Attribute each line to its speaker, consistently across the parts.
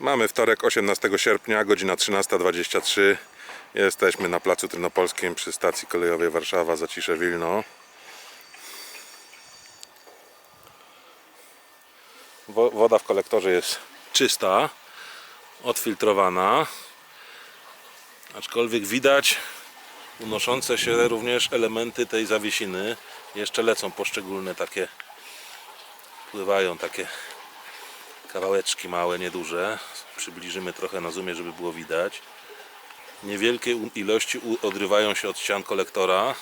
Speaker 1: Mamy wtorek 18 sierpnia, godzina 13.23. Jesteśmy na placu Trynopolskim przy stacji kolejowej Warszawa Zacisze Wilno. Wo- Woda w kolektorze jest czysta, odfiltrowana. Aczkolwiek widać unoszące się również elementy tej zawiesiny. Jeszcze lecą poszczególne takie, pływają takie kawałeczki małe, nieduże. Przybliżymy trochę na zoomie, żeby było widać. Niewielkie ilości odrywają się od ścian kolektora.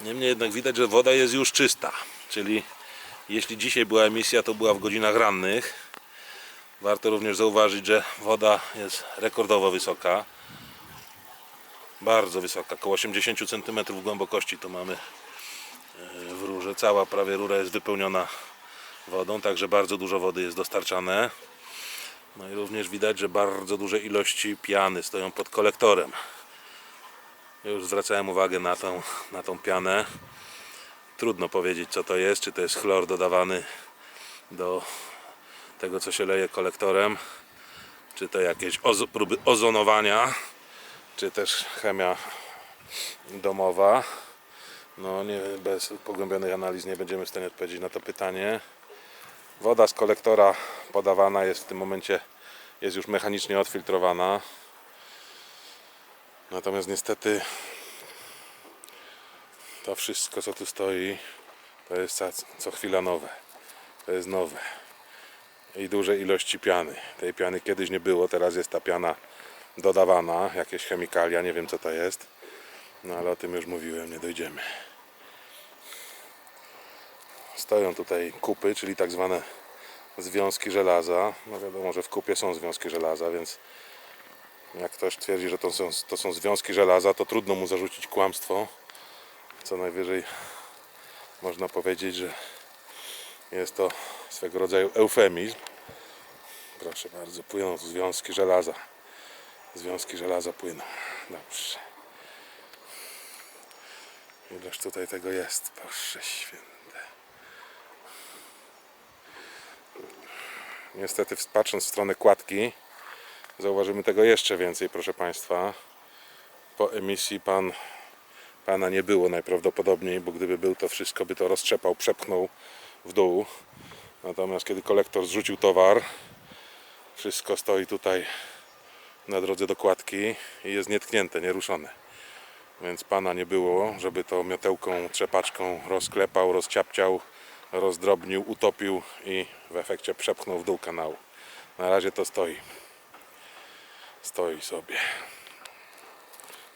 Speaker 1: Niemniej jednak widać, że woda jest już czysta. Czyli jeśli dzisiaj była emisja, to była w godzinach rannych. Warto również zauważyć, że woda jest rekordowo wysoka. Bardzo wysoka, około 80 cm głębokości to mamy e, w rurze. Cała prawie rura jest wypełniona wodą, także bardzo dużo wody jest dostarczane. No i również widać, że bardzo duże ilości piany stoją pod kolektorem. Już zwracałem uwagę na tą, na tą pianę. Trudno powiedzieć co to jest, czy to jest chlor dodawany do tego co się leje kolektorem, czy to jakieś próby ozonowania, czy też chemia domowa. No nie, bez pogłębionych analiz nie będziemy w stanie odpowiedzieć na to pytanie. Woda z kolektora podawana jest w tym momencie jest już mechanicznie odfiltrowana. Natomiast niestety to wszystko co tu stoi to jest co chwila nowe. To jest nowe. I duże ilości piany. Tej piany kiedyś nie było, teraz jest ta piana dodawana, jakieś chemikalia, nie wiem co to jest. No ale o tym już mówiłem, nie dojdziemy. Stoją tutaj kupy, czyli tak zwane związki żelaza. No wiadomo, że w kupie są związki żelaza, więc jak ktoś twierdzi, że to są, to są związki żelaza, to trudno mu zarzucić kłamstwo. Co najwyżej można powiedzieć, że jest to swego rodzaju eufemizm. Proszę bardzo, płyną tu związki żelaza. Związki żelaza płyną. Dobrze. Ileż tutaj tego jest, Boże święte. Niestety patrząc w stronę kładki zauważymy tego jeszcze więcej, proszę Państwa. Po emisji pan, pana nie było najprawdopodobniej, bo gdyby był to wszystko by to roztrzepał, przepchnął w dół. Natomiast kiedy kolektor zrzucił towar, wszystko stoi tutaj na drodze do kładki i jest nietknięte, nieruszone. Więc pana nie było, żeby to miotełką, trzepaczką rozklepał, rozciapciał, rozdrobnił, utopił i w efekcie przepchnął w dół kanału. Na razie to stoi. Stoi sobie.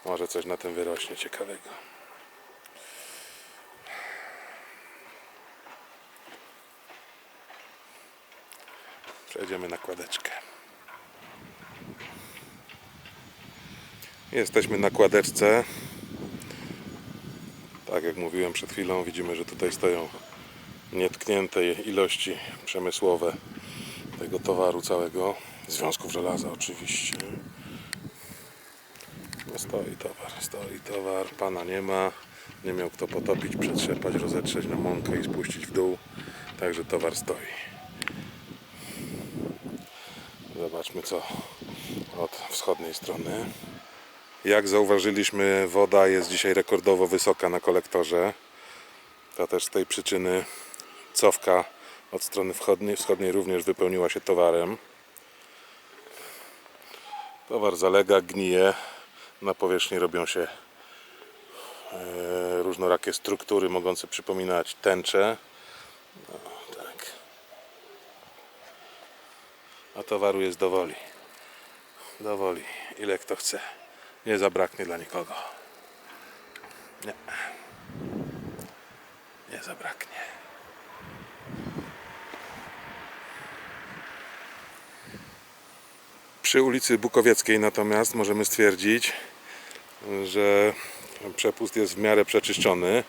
Speaker 1: Może coś na tym wyrośnie ciekawego. Przejdziemy na kładeczkę. Jesteśmy na kładeczce. Tak jak mówiłem przed chwilą, widzimy, że tutaj stoją nietknięte ilości przemysłowe tego towaru całego. Związków żelaza oczywiście. No stoi towar, stoi towar, pana nie ma. Nie miał kto potopić, przetrzepać, rozetrzeć na mąkę i spuścić w dół. Także towar stoi. Zobaczmy co od wschodniej strony. Jak zauważyliśmy, woda jest dzisiaj rekordowo wysoka na kolektorze. To też z tej przyczyny cofka od strony wschodniej, wschodniej również wypełniła się towarem. Towar zalega, gnije. Na powierzchni robią się e, różnorakie struktury mogące przypominać tęcze. No, tak. A towaru jest dowoli. Dowoli, ile kto chce. Nie zabraknie dla nikogo. Nie. Nie zabraknie. Przy ulicy Bukowieckiej natomiast możemy stwierdzić, że przepust jest w miarę przeczyszczony.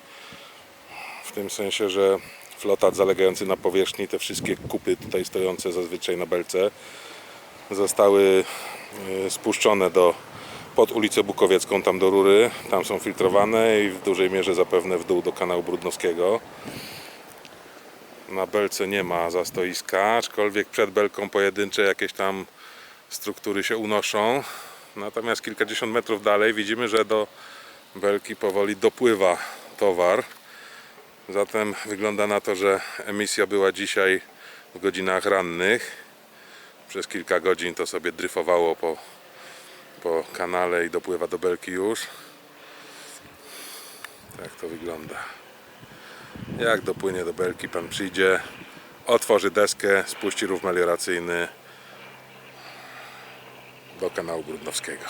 Speaker 1: W tym sensie, że flotat zalegający na powierzchni, te wszystkie kupy tutaj stojące zazwyczaj na belce, zostały e, spuszczone do, pod ulicę Bukowiecką, tam do rury. Tam są filtrowane i w dużej mierze zapewne w dół do kanału Brudnowskiego. Na belce nie ma zastoiska, aczkolwiek przed belką pojedyncze jakieś tam struktury się unoszą. Natomiast kilkadziesiąt metrów dalej widzimy, że do belki powoli dopływa towar. Zatem wygląda na to, że emisja była dzisiaj w godzinach rannych. Przez kilka godzin to sobie dryfowało po, po kanale i dopływa do belki już. Tak to wygląda. Jak dopłynie do belki, pan przyjdzie, otworzy deskę, spuści rów melioracyjny do kanału Brudnowskiego.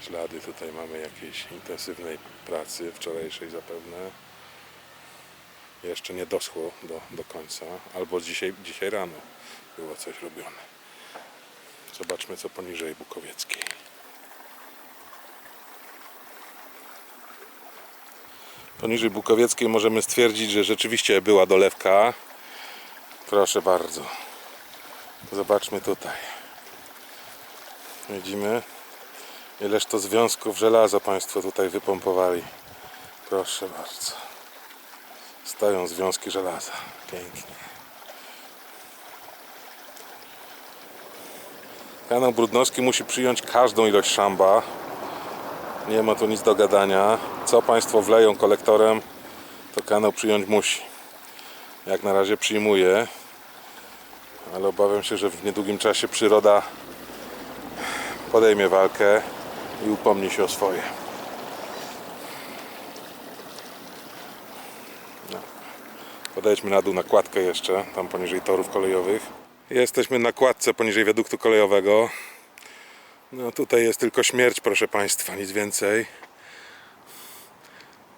Speaker 1: Ślady tutaj mamy jakiejś intensywnej pracy, wczorajszej zapewne. Jeszcze nie doszło do, do końca, albo dzisiaj, dzisiaj rano było coś robione. Zobaczmy co poniżej Bukowieckiej. Poniżej Bukowieckiej możemy stwierdzić, że rzeczywiście była dolewka. Proszę bardzo. Zobaczmy tutaj. Widzimy, ileż to związków żelaza Państwo tutaj wypompowali. Proszę bardzo. Stają związki żelaza. Pięknie. Kanał Brudnowski musi przyjąć każdą ilość szamba. Nie ma tu nic do gadania. Co Państwo wleją kolektorem, to kanał przyjąć musi. Jak na razie przyjmuje, ale obawiam się, że w niedługim czasie przyroda podejmie walkę i upomni się o swoje. No. Podejdźmy na dół na kładkę jeszcze, tam poniżej torów kolejowych. Jesteśmy na kładce poniżej wiaduktu kolejowego. No tutaj jest tylko śmierć, proszę Państwa, nic więcej.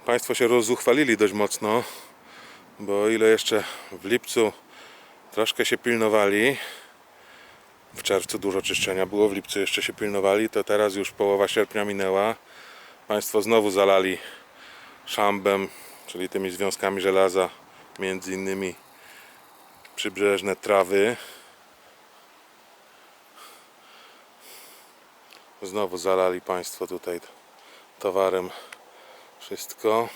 Speaker 1: Państwo się rozuchwalili dość mocno, bo o ile jeszcze w lipcu troszkę się pilnowali, w czerwcu dużo czyszczenia było, w lipcu jeszcze się pilnowali, to teraz już połowa sierpnia minęła. Państwo znowu zalali szambem, czyli tymi związkami żelaza, między innymi przybrzeżne trawy. Znowu zalali Państwo tutaj towarem wszystko.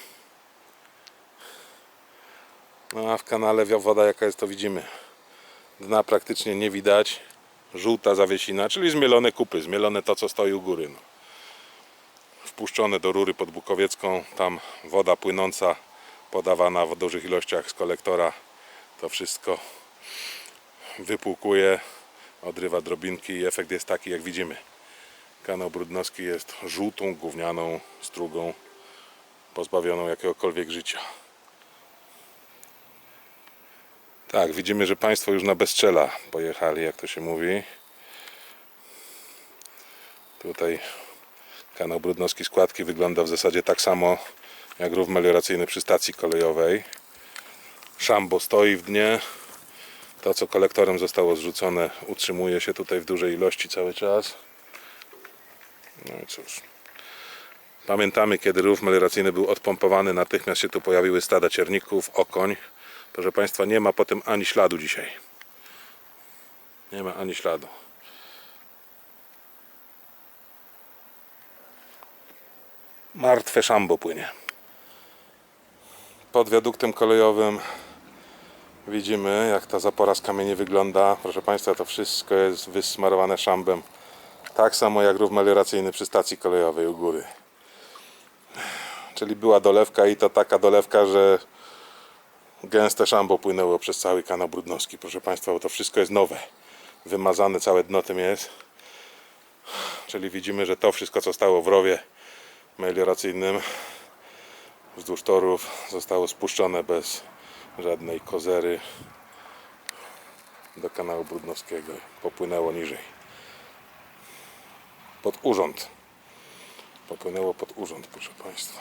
Speaker 1: No a w kanale woda jaka jest to widzimy. Dna praktycznie nie widać. Żółta zawiesina, czyli zmielone kupy, zmielone to co stoi u góry. No. Wpuszczone do rury pod Bukowiecką, tam woda płynąca, podawana w dużych ilościach z kolektora. To wszystko wypłukuje, odrywa drobinki i efekt jest taki jak widzimy. Kanał Brudnowski jest żółtą, gównianą strugą, pozbawioną jakiegokolwiek życia. Tak, widzimy, że Państwo już na Bezczela pojechali, jak to się mówi. Tutaj kanał Brudnowski Składki wygląda w zasadzie tak samo jak rów melioracyjny przy stacji kolejowej. Szambo stoi w dnie. To, co kolektorem zostało zrzucone, utrzymuje się tutaj w dużej ilości cały czas. No i cóż. Pamiętamy, kiedy rów melioracyjny był odpompowany, natychmiast się tu pojawiły stada cierników, okoń. Proszę Państwa, nie ma po tym ani śladu dzisiaj. Nie ma ani śladu. Martwe szambo płynie. Pod wiaduktem kolejowym widzimy, jak ta zapora z kamieni wygląda. Proszę Państwa, to wszystko jest wysmarowane szambem. Tak samo jak rów melioracyjny przy stacji kolejowej u góry. Czyli była dolewka i to taka dolewka, że gęste szambo płynęło przez cały kanał Brudnowski. Proszę Państwa, bo to wszystko jest nowe. Wymazane całe dno tym jest. Czyli widzimy, że to wszystko, co stało w rowie melioracyjnym wzdłuż torów zostało spuszczone bez żadnej kozery do kanału Brudnowskiego. Popłynęło niżej. Pod urząd. Popłynęło pod urząd, proszę Państwa.